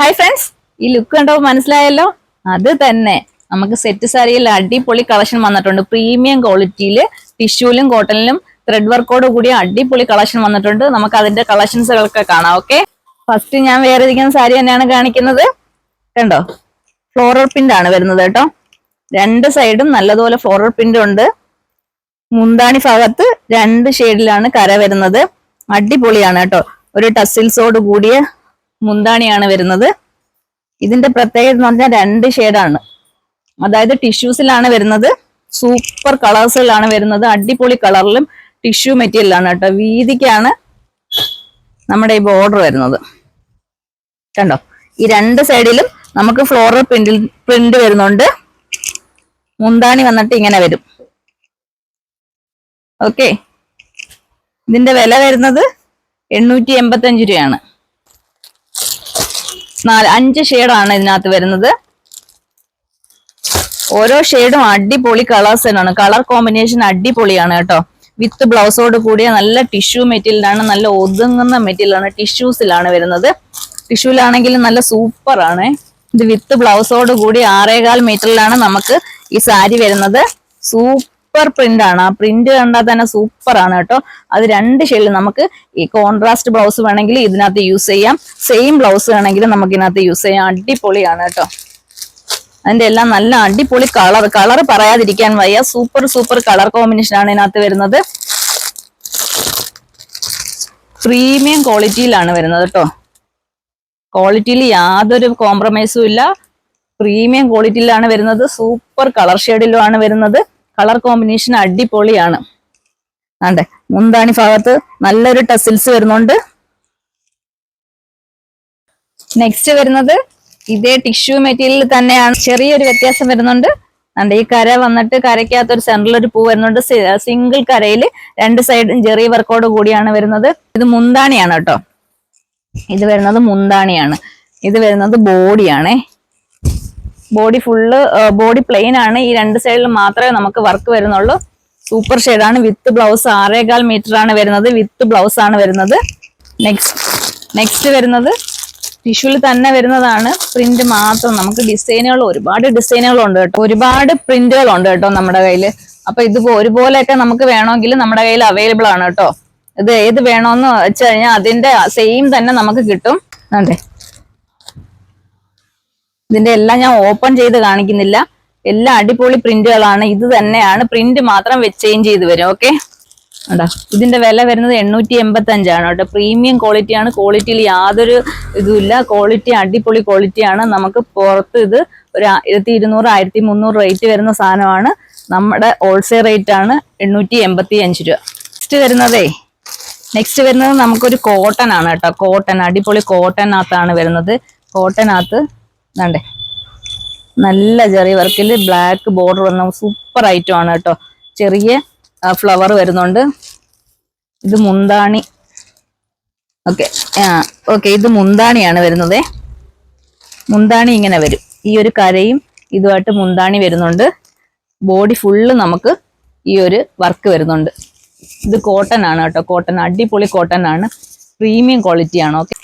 Hi friends ഈ look കണ്ടോ മനസ്സിലായല്ലോ? അത് തന്നെ. നമുക്ക് സെറ്റ് സാരിയിൽ അടിപൊളി കളക്ഷൻ വന്നിട്ടുണ്ട്. പ്രീമിയം ക്വാളിറ്റിയിൽ ടിഷ്യൂലും കോട്ടണിലും ത്രെഡ് വർക്കോട് കൂടിയ അടിപൊളി കളക്ഷൻ വന്നിട്ടുണ്ട്. നമുക്ക് അതിന്റെ കളക്ഷൻസുകളൊക്കെ കാണാം ഓക്കെ ഫസ്റ്റ് ഞാൻ വേറെ ഇരിക്കുന്ന സാരി തന്നെയാണ് കാണിക്കുന്നത്. കണ്ടോ? ഫ്ലോറൽ പ്രിന്റ് ആണ് വരുന്നത് കേട്ടോ. രണ്ട് സൈഡും നല്ലതുപോലെ ഫ്ലോറൽ പ്രിന്റ് ഉണ്ട്. മുന്താണി ഭാഗത്ത് രണ്ട് ഷെയ്ഡിലാണ് കര വരുന്നത്. അടിപൊളിയാണ് കേട്ടോ. ഒരു ടസിൽസോട് കൂടിയ മുന്താണിയാണ് വരുന്നത്. ഇതിന്റെ പ്രത്യേകത എന്ന് പറഞ്ഞാൽ രണ്ട് ഷെയ്ഡാണ് അതായത് ടിഷ്യൂസിലാണ് വരുന്നത്. സൂപ്പർ കളേഴ്സിലാണ് വരുന്നത്. അടിപൊളി കളറിലും ടിഷ്യൂ മെറ്റീരിയലാണ് കേട്ടോ. വീതിക്കാണ് നമ്മുടെ ഈ ബോർഡർ വരുന്നത്. കണ്ടോ? ഈ രണ്ട് സൈഡിലും നമുക്ക് ഫ്ലോറൽ പ്രിന്റിൽ പ്രിന്റ് വരുന്നുണ്ട്. മുന്താണി വന്നിട്ട് ഇങ്ങനെ വരും. ഓക്കെ ഇതിന്റെ വില വരുന്നത് എണ്ണൂറ്റി എൺപത്തി അഞ്ച് രൂപയാണ്. നാല് അഞ്ച് ഷെയ്ഡാണ് ഇതിനകത്ത് വരുന്നത്. ഓരോ ഷെയ്ഡും അടിപൊളി കളേഴ്സ് തന്നെയാണ്. കളർ കോമ്പിനേഷൻ അടിപൊളിയാണ് കേട്ടോ. വിത്ത് ബ്ലൗസോട് കൂടിയ നല്ല ടിഷ്യൂ മെറ്റീരിയലാണ് നല്ല ഒതുങ്ങുന്ന മെറ്റീരിയലാണ് ടിഷ്യൂസിലാണ് വരുന്നത്. ടിഷ്യൂലാണെങ്കിലും നല്ല സൂപ്പറാണ് ഇത് വിത്ത് ബ്ലൗസോട് കൂടി ആറേകാൽ മീറ്ററിലാണ് നമുക്ക് ഈ സാരി വരുന്നത്. സൂപ്പർ പ്രിന്റ് ആണ്. ആ പ്രിന്റ് കണ്ടാൽ തന്നെ സൂപ്പർ ആണ് കേട്ടോ. അത് രണ്ട് ഷെയ്ഡിൽ നമുക്ക് ഈ കോൺട്രാസ്റ്റ് ബ്ലൗസ് വേണമെങ്കിൽ ഇതിനകത്ത് യൂസ് ചെയ്യാം. സെയിം ബ്ലൗസ് വേണമെങ്കിൽ നമുക്ക് ഇതിനകത്ത് യൂസ് ചെയ്യാം. അടിപൊളിയാണ് കേട്ടോ. അതിന്റെ എല്ലാം നല്ല അടിപൊളി കളർ കളർ പറയാതിരിക്കാൻ വയ്യ. സൂപ്പർ സൂപ്പർ കളർ കോമ്പിനേഷൻ ആണ് ഇതിനകത്ത് വരുന്നത്. പ്രീമിയം ക്വാളിറ്റിയിലാണ് വരുന്നത് കേട്ടോ. ക്വാളിറ്റിയിൽ യാതൊരു കോംപ്രമൈസും ഇല്ല. പ്രീമിയം ക്വാളിറ്റിയിലാണ് വരുന്നത്. സൂപ്പർ കളർ ഷെയ്ഡിലുമാണ് വരുന്നത്. കളർ കോമ്പിനേഷൻ അടിപൊളിയാണ്. ആണ്ടെ മുന്താണി ഭാഗത്ത് നല്ലൊരു ടസിൽസ് വരുന്നുണ്ട്. നെക്സ്റ്റ് വരുന്നത് ഇതേ ടിഷ്യൂ മെറ്റീരിയൽ തന്നെയാണ്. ചെറിയൊരു വ്യത്യാസം വരുന്നുണ്ട്. അണ്ട് ഈ കര വന്നിട്ട് കരയ്ക്കകത്ത് ഒരു സെന്ററിൽ ഒരു പൂ വരുന്നുണ്ട് സിംഗിൾ കരയിൽ രണ്ട് സൈഡും ചെറിയ വർക്കോട് കൂടിയാണ് വരുന്നത്. ഇത് മുന്താണിയാണ് കേട്ടോ. ഇത് വരുന്നത് മുന്താണിയാണ്. ഇത് വരുന്നത് ബോഡിയാണേ. ബോഡി ഫുള്ള് ബോഡി പ്ലെയിൻ ആണ്. ഈ രണ്ട് സൈഡിൽ മാത്രമേ നമുക്ക് വർക്ക് വരുന്നുള്ളൂ. സൂപ്പർ ഷെയ്ഡാണ് വിത്ത് ബ്ലൗസ് ആറേകാൽ മീറ്റർ ആണ് വരുന്നത്. വിത്ത് ബ്ലൗസ് ആണ് വരുന്നത്. നെക്സ്റ്റ് നെക്സ്റ്റ് വരുന്നത് ടിഷ്യൂൽ തന്നെ വരുന്നതാണ്. പ്രിന്റ് മാത്രം നമുക്ക് ഡിസൈനുകൾ ഒരുപാട് ഡിസൈനുകൾ ഉണ്ട് കേട്ടോ. ഒരുപാട് പ്രിന്റുകൾ ഉണ്ട് കേട്ടോ നമ്മുടെ കയ്യിൽ അപ്പൊ ഇത് ഒരുപോലെയൊക്കെ നമുക്ക് വേണമെങ്കിൽ നമ്മുടെ കയ്യിൽ അവൈലബിൾ ആണ് കേട്ടോ. ഇത് ഏത് വേണമെന്ന് വെച്ച് കഴിഞ്ഞാൽ അതിന്റെ സെയിം തന്നെ നമുക്ക് കിട്ടും. അതെ. ഇതിന്റെ എല്ലാം ഞാൻ ഓപ്പൺ ചെയ്ത് കാണിക്കുന്നില്ല. എല്ലാ അടിപൊളി പ്രിന്റുകളാണ് ഇത് തന്നെയാണ്. പ്രിന്റ് മാത്രം ചേഞ്ച് ചെയ്ത് വരും. ഓക്കെ ഉണ്ടോ ഇതിന്റെ വില വരുന്നത് എണ്ണൂറ്റി എൺപത്തി അഞ്ചാണ് കേട്ടോ പ്രീമിയം ക്വാളിറ്റിയാണ് ക്വാളിറ്റിയിൽ യാതൊരു ഇതുമില്ല. ക്വാളിറ്റി അടിപൊളി ക്വാളിറ്റിയാണ് നമുക്ക് പുറത്ത് ഇത് ഒരു ആയിരത്തി ഇരുന്നൂറ് ആയിരത്തി മുന്നൂറ് റേറ്റ് വരുന്ന സാധനമാണ്. നമ്മുടെ ഹോൾസെയിൽ റേറ്റ് ആണ് എണ്ണൂറ്റി എൺപത്തി അഞ്ച് രൂപ. നെക്സ്റ്റ് വരുന്നതേ. നെക്സ്റ്റ് വരുന്നത് നമുക്കൊരു കോട്ടൺ ആണ് കേട്ടോ. കോട്ടൺ അടിപൊളി കോട്ടൺ കോട്ടനകത്താണ് വരുന്നത്. കോട്ടൺ കോട്ടനകത്ത് വേണ്ടേ നല്ല ചെറിയ വർക്കിൽ ബ്ലാക്ക് ബോർഡർ വന്ന സൂപ്പർ ഐറ്റം ആണ് കേട്ടോ. ചെറിയ ഫ്ലവർ വരുന്നുണ്ട്. ഇത് മുന്താണി. ഓക്കെ ആ ഓക്കെ ഇത് മുന്താണിയാണ് വരുന്നത്. മുന്താണി ഇങ്ങനെ വരും. ഈ ഒരു കരയും ഇതുമായിട്ട് മുന്താണി വരുന്നുണ്ട്. ബോഡി ഫുള്ള് നമുക്ക് ഈ ഒരു വർക്ക് വരുന്നുണ്ട്. ഇത് കോട്ടൺ ആണ് കേട്ടോ. കോട്ടൺ അടിപൊളി കോട്ടൺ ആണ്. പ്രീമിയം ക്വാളിറ്റി ആണ്. ഓക്കെ.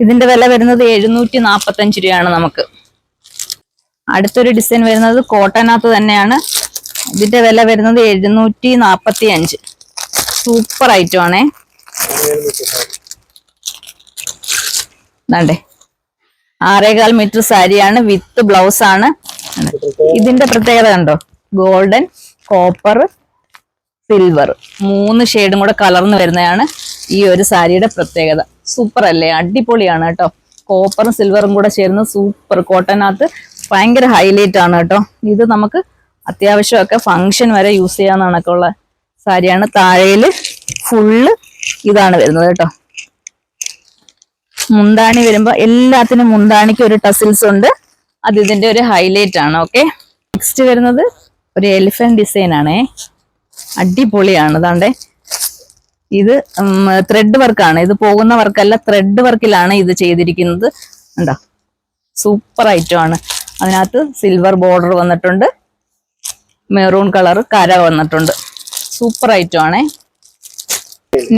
ഇതിന്റെ വില വരുന്നത് എഴുന്നൂറ്റി നാപ്പത്തി അഞ്ച് രൂപയാണ് നമുക്ക്. അടുത്തൊരു ഡിസൈൻ വരുന്നത് കോട്ടനകത്ത് തന്നെയാണ്. ഇതിന്റെ വില വരുന്നത് എഴുന്നൂറ്റി നാപ്പത്തി അഞ്ച് സൂപ്പർ ഐറ്റം ആണേ. ണ്ടേ ആറേകാൽ മീറ്റർ സാരിയാണ് വിത്ത് ബ്ലൗസ് ആണ്. ഇതിന്റെ പ്രത്യേകത കണ്ടോ? ഗോൾഡൻ കോപ്പർ സിൽവർ മൂന്ന് ഷെയ്ഡും കൂടെ കലർന്ന് വരുന്നതാണ്. ഈ ഒരു സാരിയുടെ പ്രത്യേകത. സൂപ്പർ അല്ലേ? അടിപൊളിയാണ് കേട്ടോ. കോപ്പറും സിൽവറും കൂടെ ചേർന്ന് സൂപ്പർ കോട്ടനകത്ത് ഭയങ്കര ഹൈലൈറ്റ് ആണ് കേട്ടോ. ഇത് നമുക്ക് അത്യാവശ്യമൊക്കെ ഫങ്ഷൻ വരെ യൂസ് ചെയ്യാൻ കണക്കുള്ള സാരിയാണ്. താഴേൽ ഫുള്ള് ഇതാണ് വരുന്നത് കേട്ടോ. മുന്താണി വരുമ്പോ എല്ലാത്തിനും മുന്താണിക്ക് ഒരു ടസിൽസ് ഉണ്ട്. അത് ഇതിന്റെ ഒരു ഹൈലൈറ്റ് ആണ് ഓക്കെ നെക്സ്റ്റ് വരുന്നത് ഒരു എലിഫന്റ് ഡിസൈൻ ആണേ. അടിപൊളിയാണ് അതാണ്ടേ ഇത് ത്രെഡ് വർക്കാണ് ഇത് പോകുന്ന വർക്കല്ല ത്രെഡ് വർക്കിലാണ് ഇത് ചെയ്തിരിക്കുന്നത്. ഉണ്ടോ സൂപ്പർ ഐറ്റം ആണ്. അതിനകത്ത് സിൽവർ ബോർഡർ വന്നിട്ടുണ്ട്. മെറൂൺ കളർ കര വന്നിട്ടുണ്ട്. സൂപ്പർ ഐറ്റം ആണേ.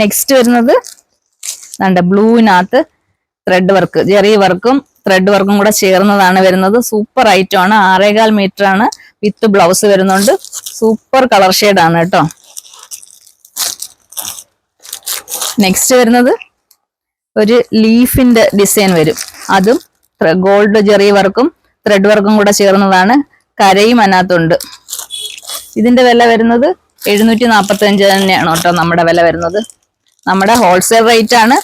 നെക്സ്റ്റ് വരുന്നത് കണ്ട ബ്ലൂവിനകത്ത് ത്രെഡ് വർക്ക് ജെറി വർക്കും ത്രെഡ് വർക്കും കൂടെ ചേർന്നതാണ് വരുന്നത്. സൂപ്പർ ഐറ്റം ആണ്. ആറേകാൽ മീറ്റർ ആണ്. വിത്ത് ബ്ലൗസ് വരുന്നുണ്ട്. സൂപ്പർ കളർ ആണ് കേട്ടോ. നെക്സ്റ്റ് വരുന്നത് ഒരു ലീഫിന്റെ ഡിസൈൻ വരും. അതും ഗോൾഡ് ജെറി വർക്കും ത്രെഡ് വർക്കും കൂടെ ചേർന്നതാണ്. കരയും അതിനകത്തുണ്ട്. ഇതിന്റെ വില വരുന്നത് എഴുന്നൂറ്റി നാൽപ്പത്തി അഞ്ച് തന്നെയാണ് കേട്ടോ നമ്മുടെ വില വരുന്നത്. നമ്മുടെ ഹോൾസെയിൽ റേറ്റ് ആണ്.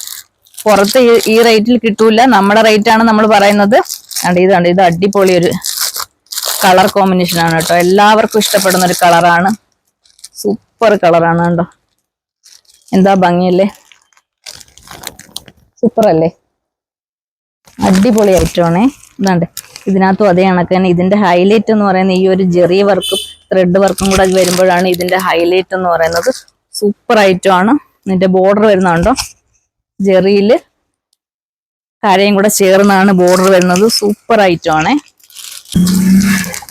പുറത്ത് ഈ റേറ്റിൽ കിട്ടൂല. നമ്മുടെ റേറ്റ് ആണ് നമ്മൾ പറയുന്നത്. കണ്ട് ഇതാണ് ഇത് അടിപൊളി ഒരു കളർ കോമ്പിനേഷൻ ആണ് കേട്ടോ. എല്ലാവർക്കും ഇഷ്ടപ്പെടുന്ന ഒരു കളറാണ് സൂപ്പർ കളറാണ് കേട്ടോ എന്താ ഭംഗിയല്ലേ? സൂപ്പർ അല്ലേ അടിപൊളി ഐറ്റമാണേ. ഇതാണ്ട് ഇതിനകത്തും അതേ കണക്ക് തന്നെ. ഇതിന്റെ ഹൈലൈറ്റ് എന്ന് പറയുന്നത് ഈ ഒരു ജെറി വർക്കും ത്രെഡ് വർക്കും കൂടെ വരുമ്പോഴാണ് ഇതിന്റെ ഹൈലൈറ്റ് എന്ന് പറയുന്നത്. സൂപ്പർ ഐറ്റം ആണ് ഇതിന്റെ ബോർഡർ വരുന്നുണ്ടോ? ജെറിയിൽ കരയും കൂടെ ചേർന്നാണ് ബോർഡർ വരുന്നത്. സൂപ്പർ ഐറ്റം ആണ്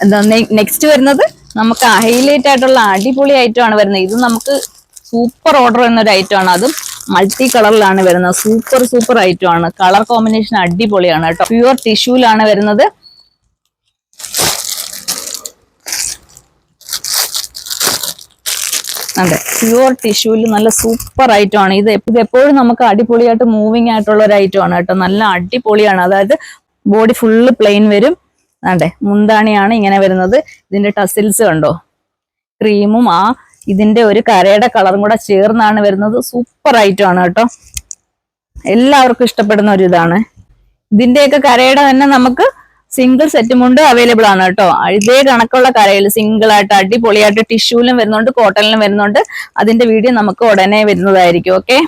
എന്താ നെക്സ്റ്റ് വരുന്നത് നമുക്ക് ഹൈലൈറ്റ് ആയിട്ടുള്ള അടിപൊളി ഐറ്റം ആണ് വരുന്നത്. ഇത് നമുക്ക് സൂപ്പർ ഓർഡർ വരുന്ന ഒരു ഐറ്റം ആണ് അതും മൾട്ടി കളറിലാണ് വരുന്നത്. സൂപ്പർ സൂപ്പർ ഐറ്റം ആണ്. കളർ കോമ്പിനേഷൻ അടിപൊളിയാണ് കേട്ടോ. പ്യുവർ ടിഷ്യൂലാണ് വരുന്നത്. അതെ പ്യുവർ ടിഷ്യൂൽ നല്ല സൂപ്പർ ഐറ്റം ആണ്. ഇത് ഇത് എപ്പോഴും നമുക്ക് അടിപൊളിയായിട്ട് മൂവിങ് ആയിട്ടുള്ള ഒരു ഐറ്റം ആണ് കേട്ടോ. നല്ല അടിപൊളിയാണ്. അതായത് ബോഡി ഫുള്ള് പ്ലെയിൻ വരും. അതെ മുന്താണിയാണ് ഇങ്ങനെ വരുന്നത്. ഇതിന്റെ ടസിൽസ് കണ്ടോ? ക്രീമും ആ ഇതിന്റെ ഒരു കരയുടെ കളറും കൂടെ ചേർന്നാണ് വരുന്നത്. സൂപ്പർ ഐറ്റം ആണ് കേട്ടോ. എല്ലാവർക്കും ഇഷ്ടപ്പെടുന്ന ഒരു ഇതാണ്. ഇതിന്റെയൊക്കെ കരയുടെ തന്നെ നമുക്ക് സിംഗിൾ സെറ്റും കൊണ്ട് അവൈലബിൾ ആണ് കേട്ടോ. ഇതേ കണക്കുള്ള കരയിൽ സിംഗിൾ ആയിട്ട് അടിപൊളിയായിട്ട് ടിഷ്യൂലും വരുന്നുണ്ട് കോട്ടണിലും വരുന്നുണ്ട്. അതിന്റെ വീഡിയോ നമുക്ക് ഉടനെ വരുന്നതായിരിക്കും ഓക്കെ